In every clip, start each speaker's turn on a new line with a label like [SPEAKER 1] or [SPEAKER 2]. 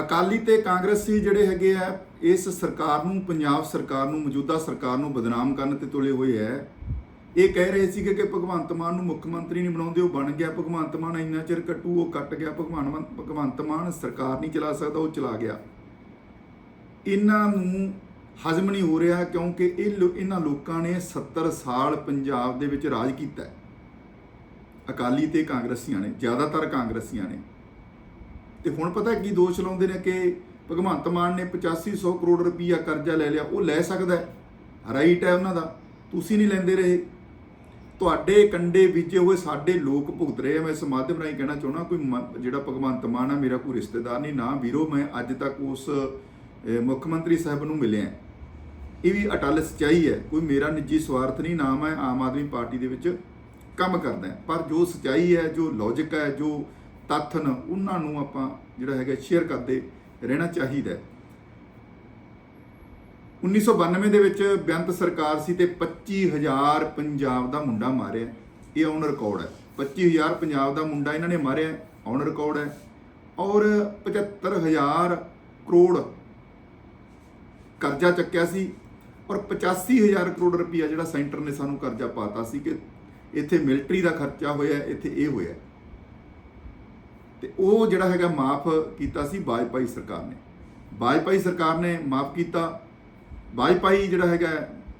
[SPEAKER 1] ਅਕਾਲੀ ਤੇ ਕਾਂਗਰਸੀ ਜਿਹੜੇ ਹੈਗੇ ਆ, ਇਸ ਸਰਕਾਰ ਨੂੰ, ਪੰਜਾਬ ਸਰਕਾਰ ਨੂੰ, ਮੌਜੂਦਾ ਸਰਕਾਰ ਨੂੰ ਬਦਨਾਮ ਕਰਨ ਤੇ ਤੁਲੇ ਹੋਏ ਐ ਇਹ ਕਹਿ ਰਹੇ ਸੀ ਕਿ ਭਗਵੰਤ ਮਾਨ ਨੂੰ ਮੁੱਖ ਮੰਤਰੀ ਨਹੀਂ ਬਣਾਉਂਦੇ, ਉਹ ਬਣ ਗਿਆ ਭਗਵੰਤ ਮਾਨ, ਇੰਨਾ ਚਿਰ ਕੱਟੂ ਉਹ ਕੱਟ ਗਿਆ ਭਗਵਾਨ ਭਗਵੰਤ ਮਾਨ ਸਰਕਾਰ ਨਹੀਂ ਚਲਾ ਸਕਦਾ, ਉਹ ਚਲਾ ਗਿਆ। ਇਹਨਾਂ ਨੂੰ ਹਜ਼ਮ ਨਹੀਂ ਹੋ ਰਿਹਾ ਕਿਉਂਕਿ ਇਹ ਲੋ- ਇਹਨਾਂ ਲੋਕਾਂ ਨੇ 70 ਸਾਲ ਪੰਜਾਬ ਦੇ ਵਿੱਚ ਰਾਜ ਕੀਤਾ ਅਕਾਲੀ ਤੇ ਕਾਂਗਰਸੀਆਂ ਨੇ, ਜ਼ਿਆਦਾਤਰ ਕਾਂਗਰਸੀਆਂ ਨੇ। ਤੇ ਹੁਣ ਪਤਾ ਕੀ ਦੋਸ਼ ਲਾਉਂਦੇ ਨੇ ਕਿ ਭਗਵੰਤ ਮਾਨ ਨੇ 8500 ਕਰੋੜ ਰੁਪਈਆ ਕਰਜ਼ਾ ਲੈ ਲਿਆ, ਉਹ ਲੈ ਸਕਦਾ ਹੈ। ਰਾਈਟ ਹੈ ਉਹਨਾਂ ਦਾ। ਤੁਸੀਂ ਨਹੀਂ ਲੈਂਦੇ ਰਹੇ। ਤੁਹਾਡੇ ਕੰਡੇ ਬੀਜੇ ਹੋਏ ਸਾਡੇ ਲੋਕ ਭੁਗਤ ਰਹੇ ਆ। ਮੈਂ ਇਸ ਮਾਧਿਅਮ ਰਾਹੀਂ ਕਹਿਣਾ ਚਾਹੁੰਦਾ, ਕੋਈ ਮ- ਜਿਹੜਾ ਭਗਵੰਤ ਮਾਨ ਆ, ਮੇਰਾ ਕੋਈ ਰਿਸ਼ਤੇਦਾਰ ਨਹੀਂ, ਨਾ ਵੀਰੋ, ਮੈਂ ਅੱਜ ਤੱਕ ਉਸ ਮੁੱਖ ਮੰਤਰੀ ਸਾਹਿਬ ਨੂੰ ਮਿਲਿਆ। ਇਹ ਵੀ ਅਟਲ ਸਚਾਈ ਹੈ। ਕੋਈ ਮੇਰਾ ਨਿੱਜੀ ਸਵਾਰਥ ਨਹੀਂ, ਨਾ ਮੈਂ ਆਮ ਆਦਮੀ ਪਾਰਟੀ ਦੇ ਵਿੱਚ ਕੰਮ ਕਰਦਾ। ਪਰ ਜੋ ਸਚਾਈ ਹੈ, ਜੋ ਲੌਜੀਕ ਹੈ, ਜੋ ਤੱਥ ਨੇ ਉਹਨਾਂ ਨੂੰ ਆਪਾਂ ਜਿਹੜਾ ਹੈਗਾ ਸ਼ੇਅਰ ਕਰਦੇ ਰਹਿਣਾ ਚਾਹੀਦਾ ਹੈ। 1992 ਦੇ ਵਿੱਚ ਬੇਅੰਤ ਸਰਕਾਰ ਸੀ ਤੇ 25000 ਪੰਜਾਬ ਦਾ ਮੁੰਡਾ ਮਾਰਿਆ। ਇਹ ਔਨ ਰਿਕਾਰਡ ਹੈ। 25000 ਪੰਜਾਬ ਦਾ ਮੁੰਡਾ ਇਹਨਾਂ ਨੇ ਮਾਰਿਆ। ਔਨ ਰਿਕਾਰਡ ਹੈ। ਔਰ 75000 ਕਰੋੜ ਕਰਜ਼ਾ ਚੱਕਿਆ ਸੀ ਔਰ 85000 ਕਰੋੜ ਰੁਪਈਆ ਜਿਹੜਾ ਸੈਂਟਰ ਨੇ ਸਾਨੂੰ ਕਰਜ਼ਾ ਪਾਤਾ ਸੀ ਕਿ ਇੱਥੇ ਮਿਲਟਰੀ ਦਾ ਖਰਚਾ ਹੋਇਆ, ਇੱਥੇ ਇਹ ਹੋਇਆ। ਤੇ ਉਹ ਜਿਹੜਾ ਹੈਗਾ ਮਾਫ ਕੀਤਾ ਸੀ ਵਾਜਪਾਈ ਸਰਕਾਰ ਨੇ। ਵਾਜਪਾਈ ਸਰਕਾਰ ਨੇ ਮਾਫ ਕੀਤਾ। ਵਾਜਪਾਈ ਜਿਹੜਾ ਹੈਗਾ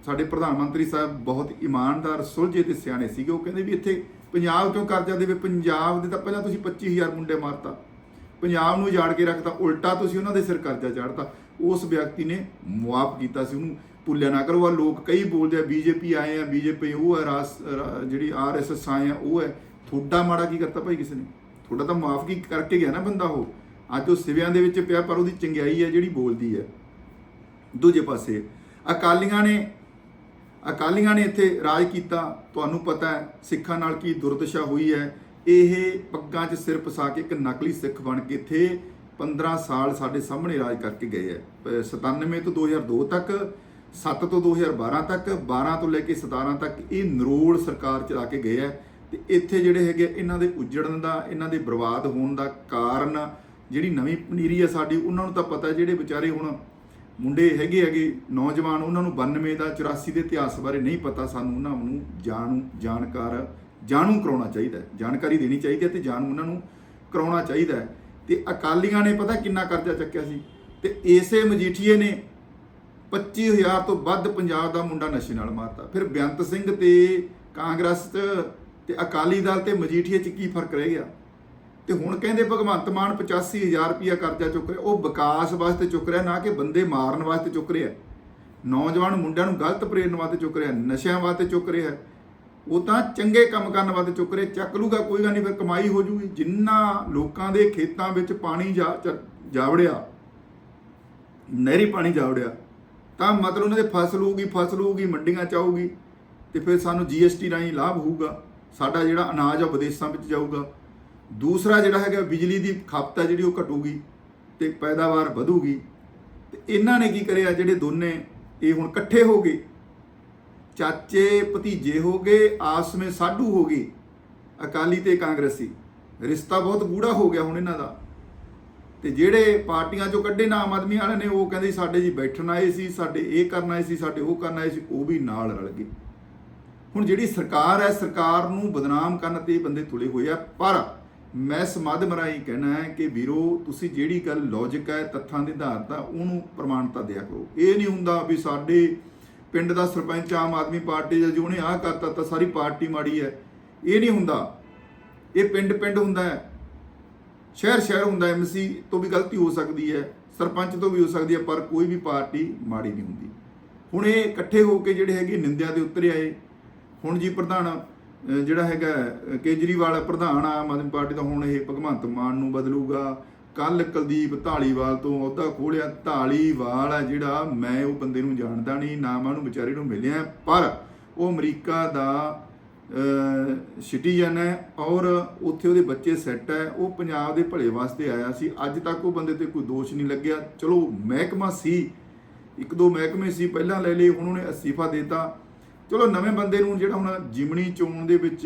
[SPEAKER 1] ਸਾਡੇ ਪ੍ਰਧਾਨ ਮੰਤਰੀ ਸਾਹਿਬ ਬਹੁਤ ਇਮਾਨਦਾਰ, ਸੁਲਝੇ ਤੇ ਸਿਆਣੇ ਸੀਗੇ। ਉਹ ਕਹਿੰਦੇ ਵੀ ਇੱਥੇ ਪੰਜਾਬ ਕਿਉਂ ਕਰਜ਼ਾ ਦੇਵੇ? ਪੰਜਾਬ ਦੇ ਤਾਂ ਪਹਿਲਾਂ ਤੁਸੀਂ 25000 ਮੁੰਡੇ ਮਾਰਤਾ। ਪੰਜਾਬ ਨੂੰ ਉਜਾੜ ਕੇ ਰੱਖਤਾ। ਉਲਟਾ ਤੁਸੀਂ ਉਹਨਾਂ ਦੇ ਸਿਰ ਕਰਜ਼ਾ ਚਾੜਤਾ। ਉਸ ਵਿਅਕਤੀ ਨੇ ਮੁਆਫ ਕੀਤਾ ਸੀ ਉਹਨੂੰ। ਭੁੱਲਿਆ ਨਾ ਕਰੋ, ਆ ਲੋਕ ਕਈ ਬੋਲਦੇ ਆ, ਬੀਜੇਪੀ ਆਏ ਆ, ਬੀਜੇਪੀ ਉਹ ਹੈ ਰਾਸ ਰਾ- ਜਿਹੜੀ ਆਰਐਸਐਸ ਆਏ ਆ, ਉਹ ਹੈ। ਥੋੜਾ ਮਾੜਾ ਕੀ ਕਰਤਾ ਭਾਈ ਕਿਸੇ ਨੇ? ਤੁਹਾਡਾ ਤਾਂ ਮਾਫ ਕੀ ਕਰਕੇ ਗਿਆ ਨਾ ਬੰਦਾ ਉਹ। ਅੱਜ ਉਹ ਸਿਵਿਆਂ ਦੇ ਵਿੱਚ ਪਿਆ, ਪਰ ਉਹਦੀ ਚੰਗਿਆਈ ਹੈ ਜਿਹੜੀ ਬੋਲਦੀ ਹੈ। ਦੂਜੇ ਪਾਸੇ, ਅਕਾਲੀਆਂ ਨੇ ਅਕਾਲੀਆਂ ਨੇ ਇੱਥੇ ਰਾਜ ਕੀਤਾ। ਤੁਹਾਨੂੰ ਪਤਾ ਹੈ, ਸਿੱਖਾਂ ਨਾਲ ਕੀ ਦੁਰਦਸ਼ਾ ਹੋਈ ਹੈ। ਇਹ ਪੱਗਾਂ 'ਚ ਸਿਰ ਫਸਾ ਕੇ ਇੱਕ ਨਕਲੀ ਸਿੱਖ ਬਣ ਕੇ ਇੱਥੇ 15 ਸਾਲ ਸਾਡੇ ਸਾਹਮਣੇ ਰਾਜ ਕਰਕੇ ਗਏ ਹੈ। ਪ- 97 ਤੋਂ 2002 ਤੱਕ 7 ਤੋਂ 2012 ਤੱਕ 12 ਤੋਂ ਲੈ ਕੇ 17 ਤੱਕ ਇਹ ਨਰੋਲ ਸਰਕਾਰ ਚਲਾ ਕੇ ਗਏ ਹੈ। ਤੇ ਇੱਥੇ ਜਿਹੜੇ ਹੈਗੇ ਇਹਨਾਂ ਦੇ ਉਜੜਨ ਦਾ, ਇਹਨਾਂ ਦੇ ਬਰਬਾਦ ਹੋਣ ਦਾ ਕਾਰਨ ਜਿਹੜੀ ਨਵੀਂ ਪਨੀਰੀ ਆ ਸਾਡੀ, ਉਹਨਾਂ ਨੂੰ ਤਾਂ ਪਤਾ ਜਿਹੜੇ ਵਿਚਾਰੇ ਹੁਣ ਮੁੰਡੇ ਹੈਗੇ ਹੈਗੇ, ਨੌਜਵਾਨ, ਉਹਨਾਂ ਨੂੰ 92 ਦਾ 84 ਦੇ ਇਤਿਹਾਸ ਬਾਰੇ ਨਹੀਂ ਪਤਾ, ਸਾਨੂੰ ਉਹਨਾਂ ਨੂੰ ਜਾਣੂ, ਜਾਣਕਾਰ, ਜਾਣੂ ਕਰਾਉਣਾ ਚਾਹੀਦਾ ਜਾਣਕਾਰੀ ਦੇਣੀ ਚਾਹੀਦੀ ਹੈ ਤੇ ਜਾਣੂ ਉਹਨਾਂ ਨੂੰ ਕਰਾਉਣਾ ਚਾਹੀਦਾ ਹੈ। ਤੇ ਅਕਾਲੀਆਂ ਨੇ ਪਤਾ ਕਿੰਨਾ ਕਰਜ਼ਾ ਚੱਕਿਆ ਸੀ? ਤੇ ਏਸੇ ਮਜੀਠੀਏ ਨੇ 25000 ਤੋਂ ਵੱਧ ਪੰਜਾਬ ਦਾ ਮੁੰਡਾ ਨਸ਼ੇ ਨਾਲ ਮਾਰਤਾ। ਫਿਰ ਬੇਅੰਤ ਸਿੰਘ ਤੇ ਕਾਂਗਰਸ ਤੇ ਅਕਾਲੀ ਦਲ ਤੇ ਮਜੀਠੀਏ ਚ ਕੀ ਫ਼ਰਕ ਰਹਿ ਗਿਆ? ਤੇ ਹੁਣ ਕਹਿੰਦੇ ਭਗਵੰਤ ਮਾਨ 85000 ਰੁਪਇਆ ਕਰਜ਼ਾ ਚੁੱਕ ਰਿਹਾ, ਉਹ ਵਿਕਾਸ ਵਾਸਤੇ ਚੁੱਕ ਰਿਹਾ, ਨਾ ਕਿ ਬੰਦੇ ਮਾਰਨ ਵਾਸਤੇ ਚੁੱਕ ਰਿਹਾ। ਨੌਜਵਾਨ ਮੁੰਡਿਆਂ ਨੂੰ ਗਲਤ ਪ੍ਰੇਰਨ ਵਾਸਤੇ ਚੁੱਕ ਰਿਹਾ, ਨਸ਼ਿਆਂ ਵਾਸਤੇ ਚੁੱਕ ਰਿਹਾ। ਉਹ ਤਾਂ ਚੰਗੇ ਕੰਮ ਕਰਨ ਵਾਸਤੇ ਚੁੱਕ ਰਿਹਾ, ਚੱਕ ਲੂਗਾ, ਕੋਈ ਗੱਲ ਨਹੀਂ, ਫਿਰ ਕਮਾਈ ਹੋ ਜੂਗੀ। ਜਿੰਨਾ ਲੋਕਾਂ ਦੇ ਖੇਤਾਂ ਵਿੱਚ ਪਾਣੀ ਜਾ ਚ- ਜਾਵੜਿਆ, ਨਹਿਰੀ ਪਾਣੀ ਜਾਵੜਿਆ, ਤਾਂ ਮਤਲਬ ਉਹਨਾਂ ਦੇ ਫਸਲ ਹੋਊਗੀ ਫਸਲ ਹੋਊਗੀ, ਮੰਡੀਆਂ ਚ ਆਊਗੀ, ਤੇ ਫਿਰ ਸਾਨੂੰ ਜੀਐਸਟੀ ਰਾਹੀਂ ਲਾਭ ਹੋਊਗਾ। ਸਾਡਾ ਜਿਹੜਾ ਅਨਾਜ ਆ ਉਹ ਵਿਦੇਸ਼ਾਂ ਵਿੱਚ ਜਾਊਗਾ। ਦੂਸਰਾ ਜਿਹੜਾ ਹੈਗਾ, ਬਿਜਲੀ ਦੀ ਖਪਤ ਹੈ ਜਿਹੜੀ ਉਹ ਘਟੂਗੀ ਤੇ ਪੈਦਾਵਾਰ ਵਧੂਗੀ। ਤੇ ਇਹਨਾਂ ਨੇ ਕੀ ਕਰਿਆ, ਜਿਹੜੇ ਦੋਨੇ ਇਹ ਹੁਣ ਇਕੱਠੇ ਹੋ ਗਏ। ਚਾਚੇ ਭਤੀਜੇ ਹੋ ਗਏ ਆਪਸ ਵਿੱਚ ਸਾਡੂ ਹੋ ਗਏ। ਅਕਾਲੀ ਤੇ ਕਾਂਗਰਸੀ। ਰਿਸ਼ਤਾ ਬਹੁਤ ਗੂੜਾ ਹੋ ਗਿਆ ਹੁਣ ਇਹਨਾਂ ਦਾ। ਤੇ ਜਿਹੜੇ ਪਾਰਟੀਆਂ ਚੋਂ ਕੱਢੇ ਨਾ ਆਮ ਆਦਮੀ ਵਾਲੇ ਨੇ, ਉਹ ਕਹਿੰਦੇ ਸਾਡੇ ਜੀ ਬੈਠਣ ਆਏ ਸੀ, ਸਾਡੇ ਇਹ ਕਰਨ ਆਏ ਸੀ, ਸਾਡੇ ਉਹ ਕਰਨ ਆਏ ਸੀ, ਉਹ ਵੀ ਨਾਲ ਰਲ ਗਏ। ਹੁਣ ਜਿਹੜੀ ਸਰਕਾਰ ਹੈ, ਸਰਕਾਰ ਨੂੰ ਬਦਨਾਮ ਕਰਨ ਤੇ ਬੰਦੇ ਤੁਲੇ ਹੋਏ ਆ। ਪਰ ਮੈਂ ਇਸ ਰਾਹੀਂ ਕਹਿਣਾ ਹੈ ਕਿ ਵੀਰੋ, ਤੁਸੀਂ ਜਿਹੜੀ ਗੱਲ ਲੌਜੀਕ ਹੈ, ਤੱਥਾਂ ਦੇ ਆਧਾਰ ਤਾਂ ਉਹਨੂੰ ਪ੍ਰਮਾਣਤਾ ਦਿਆ ਕਰੋ। ਇਹ ਨਹੀਂ ਹੁੰਦਾ ਵੀ ਸਾਡੇ ਪਿੰਡ ਦਾ ਸਰਪੰਚ ਆਮ ਆਦਮੀ ਪਾਰਟੀ ਦਾ ਜੋ ਉਹਨੇ ਆਹ ਕਰਤਾ ਤਾਂ ਸਾਰੀ ਪਾਰਟੀ ਮਾੜੀ ਹੈ। ਇਹ ਨਹੀਂ ਹੁੰਦਾ। ਇਹ ਪਿੰਡ ਪਿੰਡ ਹੁੰਦਾ ਹੈ। ਸ਼ਹਿਰ ਸ਼ਹਿਰ ਹੁੰਦਾ ਐਮਸੀ ਤੋਂ ਵੀ ਗਲਤੀ ਹੋ ਸਕਦੀ ਹੈ। ਸਰਪੰਚ ਤੋਂ ਵੀ ਹੋ ਸਕਦੀ ਹੈ, ਪਰ ਕੋਈ ਵੀ ਪਾਰਟੀ ਮਾੜੀ ਨਹੀਂ ਹੁੰਦੀ। ਹੁਣ ਇਹ ਇਕੱਠੇ ਹੋ ਕੇ ਜਿਹੜੇ ਹੈਗੇ ਨਿੰਦਿਆ ਦੇ ਉੱਤਰ ਆਏ। ਹੁਣ ਜੀ ਪ੍ਰਧਾਨ ਜਿਹੜਾ ਹੈਗਾ ਕੇਜਰੀਵਾਲ ਪ੍ਰਧਾਨ ਆਮ ਆਦਮੀ ਪਾਰਟੀ ਦਾ ਹੁਣ ਇਹ ਭਗਵੰਤ ਮਾਨ ਨੂੰ ਬਦਲੂਗਾ। ਕੱਲ ਕੁਲਦੀਪ ਢਾਲੀਵਾਲ ਤੋਂ ਅਹੁਦਾ ਖੋਲਿਆ। ਢਾਲੀਵਾਲ ਆ ਜਿਹੜਾ, ਮੈਂ ਉਹ ਬੰਦੇ ਨੂੰ ਜਾਣਦਾ ਨਹੀਂ, ਨਾਮਾਂ ਨੂੰ ਉਹਨੂੰ ਵਿਚਾਰੇ ਨੂੰ ਮਿਲਿਆ। ਪਰ ਉਹ ਅਮਰੀਕਾ ਦਾ ਸਿਟੀਜ਼ਨ ਹੈ ਔਰ ਉੱਥੇ ਉਹਦੇ ਬੱਚੇ ਸੈੱਟ ਹੈ। ਉਹ ਪੰਜਾਬ ਦੇ ਭਲੇ ਵਾਸਤੇ ਆਇਆ ਸੀ। ਅੱਜ ਤੱਕ ਉਹ ਬੰਦੇ ਤੇ ਕੋਈ ਦੋਸ਼ ਨਹੀਂ ਲੱਗਿਆ। ਚਲੋ, ਮਹਿਕਮਾ ਸੀ। ਇੱਕ ਦੋ ਮਹਿਕਮੇ ਸੀ। ਪਹਿਲਾਂ ਲੈ ਲਏ, ਹੁਣ ਉਹਨੇ ਅਸਤੀਫਾ ਦੇਤਾ। ਚਲੋ ਨਵੇਂ ਬੰਦੇ ਨੂੰ ਜਿਹੜਾ ਹੁਣ ਜਿਮਣੀ ਚੋਣ ਦੇ ਵਿੱਚ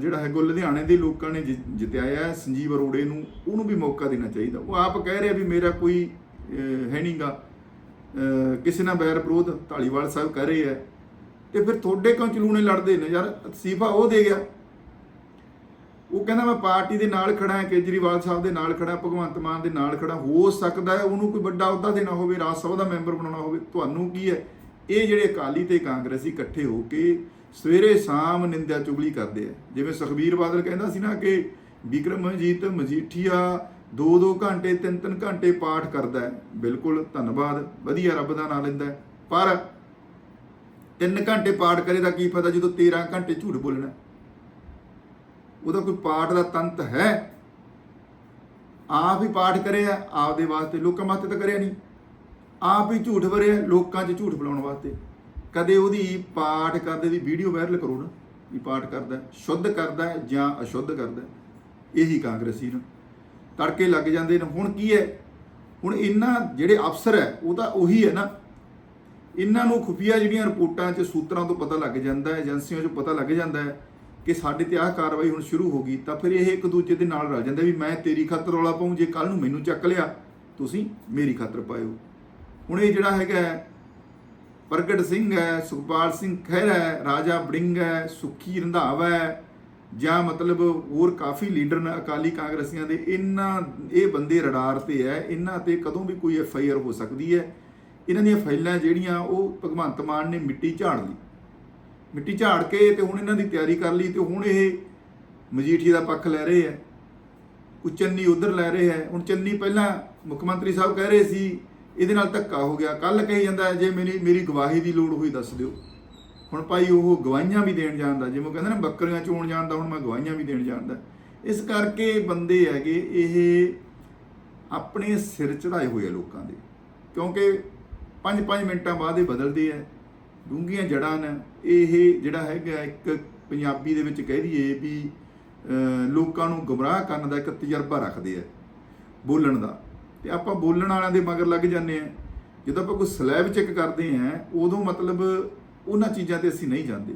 [SPEAKER 1] ਜਿਹੜਾ ਹੈਗਾ ਉਹ ਲੁਧਿਆਣੇ ਦੇ ਲੋਕਾਂ ਨੇ ਜਿ- ਜਿਤਾਇਆ ਸੰਜੀਵ ਅਰੋੜੇ ਨੂੰ ਉਹਨੂੰ ਵੀ ਮੌਕਾ ਦੇਣਾ ਚਾਹੀਦਾ। ਉਹ ਆਪ ਕਹਿ ਰਿਹਾ ਵੀ ਮੇਰਾ ਕੋਈ ਅਹ, ਹੈ ਨਹੀਂਗਾ ਕਿਸੇ ਨਾਲ ਬੈਰ ਵਿਰੋਧ ਢਾਲੀਵਾਲ ਸਾਹਿਬ ਕਹਿ ਰਹੇ ਹੈ ਤੇ ਫਿਰ ਤੁਹਾਡੇ ਕਿਉਂ ਚਲੂਣੇ ਲੜਦੇ ਨੇ? ਯਾਰ ਅਸਤੀਫਾ ਉਹ ਦੇ ਗਿਆ। ਉਹ ਕਹਿੰਦਾ ਮੈਂ ਪਾਰਟੀ ਦੇ ਨਾਲ ਖੜਾ ਹਾਂ ਕੇਜਰੀਵਾਲ ਸਾਹਿਬ ਦੇ ਨਾਲ ਖੜਾ ਭਗਵੰਤ ਮਾਨ ਦੇ ਨਾਲ ਖੜਾ ਹੋ ਸਕਦਾ ਹੈ ਉਹਨੂੰ ਕੋਈ ਵੱਡਾ ਅਹੁਦਾ ਦੇਣਾ ਹੋਵੇ ਰਾਜ ਸਭਾ ਦਾ ਮੈਂਬਰ ਬਣਾਉਣਾ ਹੋਵੇ। ਤੁਹਾਨੂੰ ਕੀ ਹੈ? ਇਹ ਜਿਹੜੇ ਅਕਾਲੀ ਤੇ ਕਾਂਗਰਸੀ ਇਕੱਠੇ ਹੋ ਕੇ ਸਵੇਰੇ ਸ਼ਾਮ ਨਿੰਦਿਆ ਚੁਗਲੀ ਕਰਦੇ ਆ। ਜਿਵੇਂ ਸੁਖਬੀਰ ਬਾਦਲ ਕਹਿੰਦਾ ਸੀ ਨਾ ਕਿ ਵਿਕਰਮਜੀਤ ਮਜੀਠੀਆ 2-2 ਘੰਟੇ 3-3 ਘੰਟੇ ਪਾਠ ਕਰਦਾ ਹੈ। ਬਿਲਕੁਲ ਧੰਨਵਾਦ, ਵਧੀਆ ਰੱਬ ਦਾ ਨਾਮ ਲੈਂਦਾ ਪਰ 3 ਘੰਟੇ ਪਾਠ ਕਰੇ ਦਾ ਕੀ ਫਾਇਦਾ ਜਦੋਂ 13 ਘੰਟੇ ਝੂਠ ਬੋਲਣਾ ਉਹਦਾ ਕੋਈ ਪਾਠ ਦਾ ਤੰਤ ਹੈ? ਆਪ ਹੀ ਪਾਠ ਕਰਿਆ ਆਪਦੇ ਵਾਸਤੇ ਲੋਕਾਂ ਵਾਸਤੇ ਤਾਂ ਕਰਿਆ ਨਹੀਂ। ਆਪ ਹੀ ਝੂਠ ਭਰਿਆ ਲੋਕਾਂ 'ਚ ਝੂਠ ਬੁਲਾਉਣ ਵਾਸਤੇ। ਕਦੇ ਉਹਦੀ ਪਾਠ ਕਰਦੇ ਦੀ ਵੀਡੀਓ ਵਾਇਰਲ ਕਰੋ ਨਾ, ਵੀ ਪਾਠ ਕਰਦਾ ਸ਼ੁੱਧ ਕਰਦਾ ਜਾਂ ਅਸ਼ੁੱਧ ਕਰਦਾ ਇਹੀ ਕਾਂਗਰਸੀ ਨੂੰ। ਤੜਕੇ ਲੱਗ ਜਾਂਦੇ ਨੇ। ਹੁਣ ਕੀ ਹੈ? ਹੁਣ ਇਹਨਾਂ ਜਿਹੜੇ ਅਫਸਰ ਹੈ, ਉਹ ਤਾਂ ਉਹੀ ਹੈ ਨਾ। ਇਹਨਾਂ ਨੂੰ ਖੁਫੀਆ ਜਿਹੜੀਆਂ ਰਿਪੋਰਟਾਂ 'ਚ ਸੂਤਰਾਂ ਤੋਂ ਪਤਾ ਲੱਗ ਜਾਂਦਾ ਹੈ, ਏਜੰਸੀਆਂ 'ਚੋਂ ਪਤਾ ਲੱਗ ਜਾਂਦਾ ਹੈ ਕਿ ਸਾਡੇ ਤੇ ਆਹ ਕਾਰਵਾਈ ਹੁਣ ਸ਼ੁਰੂ ਹੋ ਗਈ, ਤਾਂ ਫਿਰ ਇਹ ਇੱਕ ਦੂਜੇ ਦੇ ਨਾਲ ਰਲ ਜਾਂਦਾ ਵੀ ਮੈਂ ਤੇਰੀ ਖਾਤਰ ਰੌਲਾ ਪਾਉਂ, ਜੇ ਕੱਲ ਨੂੰ ਮੈਨੂੰ ਚੱਕ ਲਿਆ, ਤੁਸੀਂ ਮੇਰੀ ਖਾਤਰ ਪਾਇਓ। ਹੁਣ ਇਹ ਜਿਹੜਾ ਹੈਗਾ ਪ੍ਰਗਟ ਸਿੰਘ ਹੈ, ਸੁਖਪਾਲ ਸਿੰਘ ਖਹਿਰਾ ਹੈ, ਰਾਜਾ ਬੜਿੰਗ ਹੈ, ਸੁਖੀ ਰੰਧਾਵਾ ਹੈ, ਜਾਂ ਮਤਲਬ ਹੋਰ ਕਾਫੀ ਲੀਡਰ ਨੇ ਅਕਾਲੀ ਕਾਂਗਰਸੀਆਂ ਦੇ, ਇਹਨਾਂ, ਇਹ ਬੰਦੇ ਰਡਾਰ ਤੇ ਹੈ, ਇਹਨਾਂ ਤੇ ਕਦੋਂ ਵੀ ਕੋਈ ਐਫ ਆਈ ਆਰ ਹੋ ਸਕਦੀ ਹੈ। ਇਹਨਾਂ ਦੀਆਂ ਫਾਈਲਾਂ ਜਿਹੜੀਆਂ, ਉਹ ਭਗਵੰਤ ਮਾਨ ਨੇ ਮਿੱਟੀ ਝਾੜ ਲਈ। ਮਿੱਟੀ ਝਾੜ ਕੇ ਤੇ ਹੁਣ ਇਹਨਾਂ ਦੀ ਤਿਆਰੀ ਕਰ ਲਈ, ਤੇ ਹੁਣ ਇਹ ਮਜੀਠੀ ਦਾ ਪੱਖ ਲੈ ਰਹੇ ਹੈ। ਉਹ ਚੰਨੀ ਉਧਰ ਲੈ ਰਹੇ ਹੈ। ਹੁਣ ਚੰਨੀ ਪਹਿਲਾਂ ਮੁੱਖ ਮੰਤਰੀ ਸਾਹਿਬ ਕਹਿ ਰਹੇ ਸੀ ਇਹਦੇ ਨਾਲ ਧੱਕਾ ਹੋ ਗਿਆ। ਕੱਲ ਕਹੀ ਜਾਂਦਾ ਜੇ ਮੇਰੀ ਮੇਰੀ ਗਵਾਹੀ ਦੀ ਲੋੜ ਹੋਈ ਦੱਸ ਦਿਓ। ਹੁਣ ਭਾਈ ਉਹ ਗਵਾਹੀਆਂ ਵੀ ਦੇਣ ਜਾਣਦਾ, ਜਿਵੇਂ ਕਹਿੰਦੇ ਨੇ ਬੱਕਰੀਆਂ ਚੋਣ ਜਾਣਦਾ, ਹੁਣ ਮੈਂ ਗਵਾਹੀਆਂ ਵੀ ਦੇਣ ਜਾਣਦਾ। ਇਸ ਕਰਕੇ ਬੰਦੇ ਹੈਗੇ, ਇਹ ਆਪਣੇ ਸਿਰ ਚੜਾਏ ਹੋਏ ਆ ਲੋਕਾਂ ਦੇ। ਕਿਉਂਕਿ 5-5 ਮਿੰਟਾਂ ਬਾਅਦ ਇਹ ਬਦਲਦੇ ਆ। ਡੂੰਘੀਆਂ ਜੜਾਂ ਨੇ। ਇਹ ਜਿਹੜਾ ਹੈਗਾ, ਇੱਕ ਪੰਜਾਬੀ ਦੇ ਵਿੱਚ ਕਹਿ ਦਈਏ ਵੀ ਲੋਕਾਂ ਨੂੰ ਗਮਰਾਹ ਕਰਨ ਦਾ ਇੱਕ ਤਜਰਬਾ ਰੱਖਦੇ ਆ, ਬੋਲਣ ਦਾ। ਤੇ ਆਪਾਂ ਬੋਲਣ ਵਾਲਿਆਂ ਦੇ ਮਗਰ ਲੱਗ ਜਾਂਦੇ ਆ ਜਦੋਂ ਆਪਾਂ ਕੋਈ ਸਲੈਬ ਚੈੱਕ ਕਰਦੇ ਆ ਉਦੋਂ ਮਤਲਬ ਉਹਨਾਂ ਚੀਜ਼ਾਂ ਤੇ ਅਸੀਂ ਨਹੀਂ ਜਾਂਦੇ।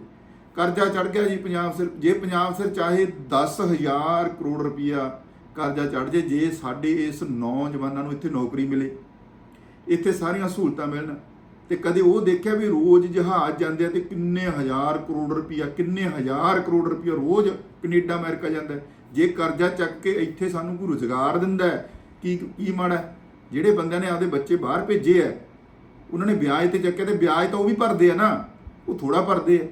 [SPEAKER 1] ਕਰਜ਼ਾ ਚੜ ਗਿਆ ਜੀ ਪੰਜਾਬ ਸਿਰ, ਜੇ ਪੰਜਾਬ ਸਿਰ ਚਾਹੇ 10000 ਕਰੋੜ ਰੁਪਈਆ ਕਰਜ਼ਾ ਚੜ ਜੇ ਜੇ ਸਾਡੇ ਇਸ ਨੌਜਵਾਨਾਂ ਨੂੰ ਇੱਥੇ ਨੌਕਰੀ ਮਿਲੇ, ਇੱਥੇ ਸਾਰੀਆਂ ਸਹੂਲਤਾਂ ਮਿਲਣ, ਤੇ ਕਦੇ ਉਹ ਦੇਖਿਆ ਵੀ ਰੋਜ਼ ਜਹਾਜ਼ ਜਾਂਦੇ ਆ ਤੇ ਕਿੰਨੇ ਹਜ਼ਾਰ ਕਰੋੜ ਰੁਪਈਆ ਕਿੰਨੇ ਹਜ਼ਾਰ ਕਰੋੜ ਰੁਪਈਆ ਰੋਜ਼ ਕੈਨੇਡਾ, ਅਮਰੀਕਾ ਜਾਂਦਾ ਜੇ ਕਰਜ਼ਾ ਚੱਕ ਕੇ ਇੱਥੇ ਸਾਨੂੰ ਕੋਈ ਰੁਜ਼ਗਾਰ ਦਿੰਦਾ ਕੀ ਕੀ ਮਾੜਾ ਜਿਹੜੇ ਬੰਦਿਆਂ ਨੇ ਆਪਦੇ ਬੱਚੇ ਬਾਹਰ ਭੇਜੇ ਆ ਉਹਨਾਂ ਨੇ ਵਿਆਜ ਤੇ ਚੱਕਿਆ ਤੇ ਵਿਆਜ ਤਾਂ ਉਹ ਵੀ ਭਰਦੇ ਆ ਨਾ, ਉਹ ਥੋੜਾ ਭਰਦੇ ਆ।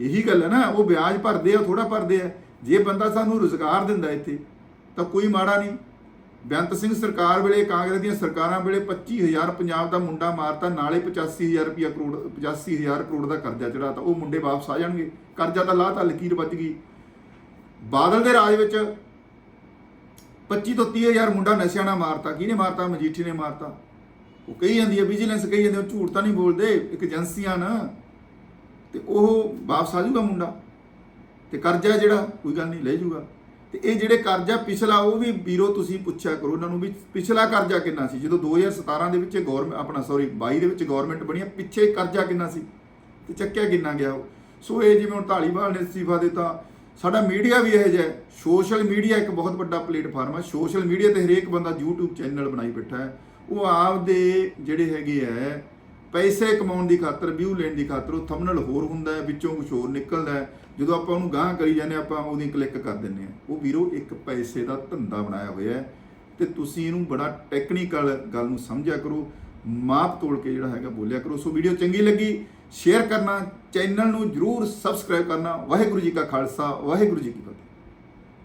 [SPEAKER 1] ਇਹੀ ਗੱਲ ਹੈ ਨਾ, ਉਹ ਵਿਆਜ ਭਰਦੇ ਆ ਥੋੜਾ ਭਰਦੇ ਆ। ਜੇ ਬੰਦਾ ਸਾਨੂੰ ਰੁਜ਼ਗਾਰ ਦਿੰਦਾ ਇੱਥੇ, ਤਾਂ ਕੋਈ ਮਾੜਾ ਨਹੀਂ। ਬੇਅੰਤ ਸਿੰਘ ਸਰਕਾਰ ਵੇਲੇ, ਕਾਂਗਰਸ ਦੀਆਂ ਸਰਕਾਰਾਂ ਵੇਲੇ 25000 ਪੰਜਾਬ ਦਾ ਮੁੰਡਾ ਮਾਰਤਾ, ਨਾਲੇ 85000 ਰੁਪਇਆ ਕਰੋੜ 85000 ਕਰੋੜ ਦਾ ਕਰਜ਼ਾ ਚੜਾਤਾ ਉਹ ਮੁੰਡੇ ਵਾਪਸ ਆ ਜਾਣਗੇ। ਕਰਜ਼ਾ ਤਾਂ ਲਾਹ ਤਾਂ ਲਕੀਰ ਵੱਜ ਗਈ। ਬਾਦਲ ਦੇ ਰਾਜ ਵਿੱਚ 25 ਤੋਂ 30000 ਮੁੰਡਾ ਨਸ਼ਿਆਂ ਨਾਲ ਮਾਰਤਾ ਕਿਹਨੇ ਮਾਰਤਾ? ਮਜੀਠੀ ਨੇ ਮਾਰਤਾ। ਉਹ ਕਹੀ ਜਾਂਦੀ ਹੈ ਵਿਜੀਲੈਂਸ ਕਹੀ ਜਾਂਦੀ ਹੈ, ਉਹ ਝੂਠ ਤਾਂ ਨਹੀਂ ਬੋਲਦੇ ਇੱਕ ਏਜੰਸੀਆਂ ਨਾ। ਤੇ ਉਹ ਵਾਪਸ ਆ ਜਾਊਗਾ ਮੁੰਡਾ। ਤੇ ਕਰਜ਼ਾ ਜਿਹੜਾ ਕੋਈ ਗੱਲ ਨਹੀਂ ਲੈ ਜਾਊਗਾ। ਤੇ ਇਹ ਜਿਹੜੇ ਕਰਜ਼ਾ ਪਿਛਲਾ ਉਹ ਵੀ ਵੀਰੋ ਤੁਸੀਂ ਪੁੱਛਿਆ ਕਰੋ ਉਹਨਾਂ ਨੂੰ ਵੀ ਪਿਛਲਾ ਕਰਜ਼ਾ ਕਿੰਨਾ ਸੀ? ਜਦੋਂ 2017 ਦੇ ਵਿੱਚ ਗਵਰਨਮੈਂਟ ਆਪਣਾ ਸੌਰੀ 22 ਦੇ ਵਿੱਚ ਗਵਰਨਮੈਂਟ ਬਣੀ ਪਿੱਛੇ ਕਰਜ਼ਾ ਕਿੰਨਾ ਸੀ? ਤੇ ਚੱਕਿਆ ਕਿੰਨਾ ਗਿਆ ਉਹ? ਸੋ ਇਹ ਜਿਵੇਂ ਹੁਣ ਢਾਲੀਵਾਲ ਨੇ ਅਸਤੀਫਾ ਦਿੱਤਾ ਸਾਡਾ ਮੀਡੀਆ ਵੀ ਇਹ ਜਿਹਾ ਸੋਸ਼ਲ ਮੀਡੀਆ ਇੱਕ ਬਹੁਤ ਵੱਡਾ ਪਲੇਟਫਾਰਮ ਹੈ। ਸੋਸ਼ਲ ਮੀਡੀਆ ਤੇ ਹਰੇਕ ਬੰਦਾ YouTube ਚੈਨਲ ਬਣਾਈ ਬੈਠਾ ਹੈ। ਉਹ ਆਪਦੇ ਜਿਹੜੇ ਹੈਗੇ ਹੈ ਪੈਸੇ ਕਮਾਉਣ ਦੀ ਖਾਤਰ ਵਿਊ ਲੈਣ ਦੀ ਖਾਤਰ ਉਹ ਥੰਬਨੇਲ ਹੋਰ ਹੁੰਦਾ ਹੈ ਵਿੱਚੋਂ ਕੁਝ ਹੋਰ ਨਿਕਲਦਾ ਹੈ। ਜਦੋਂ ਆਪਾਂ ਉਹਨੂੰ ਗਾਂਹ ਕਰੀ ਜਾਂਦੇ ਹਾਂ, ਆਪਾਂ ਉਹਦੀ ਕਲਿੱਕ ਕਰ ਦਿੰਦੇ ਆ ਉਹ ਵੀਰੋ ਇੱਕ ਪੈਸੇ ਦਾ ਧੰਦਾ ਬਣਾਇਆ ਹੋਇਆ ਹੈ ਤੇ ਤੁਸੀਂ ਇਹਨੂੰ ਬੜਾ ਟੈਕਨੀਕਲ ਗੱਲ ਨੂੰ ਸਮਝਿਆ ਕਰੋ। ਮਾਪ ਤੋਲ ਕੇ ਜਿਹੜਾ ਹੈਗਾ ਬੋਲਿਆ ਕਰੋ। ਸੋ ਵੀਡੀਓ ਚੰਗੀ ਲੱਗੀ ਸ਼ੇਅਰ ਕਰਨਾ ਚੈਨਲ ਨੂੰ ਜਰੂਰ ਸਬਸਕ੍ਰਾਈਬ ਕਰਨਾ। ਵਾਹਿਗੁਰੂ ਜੀ ਕਾ ਖਾਲਸਾ, ਵਾਹਿਗੁਰੂ ਜੀ ਕੀ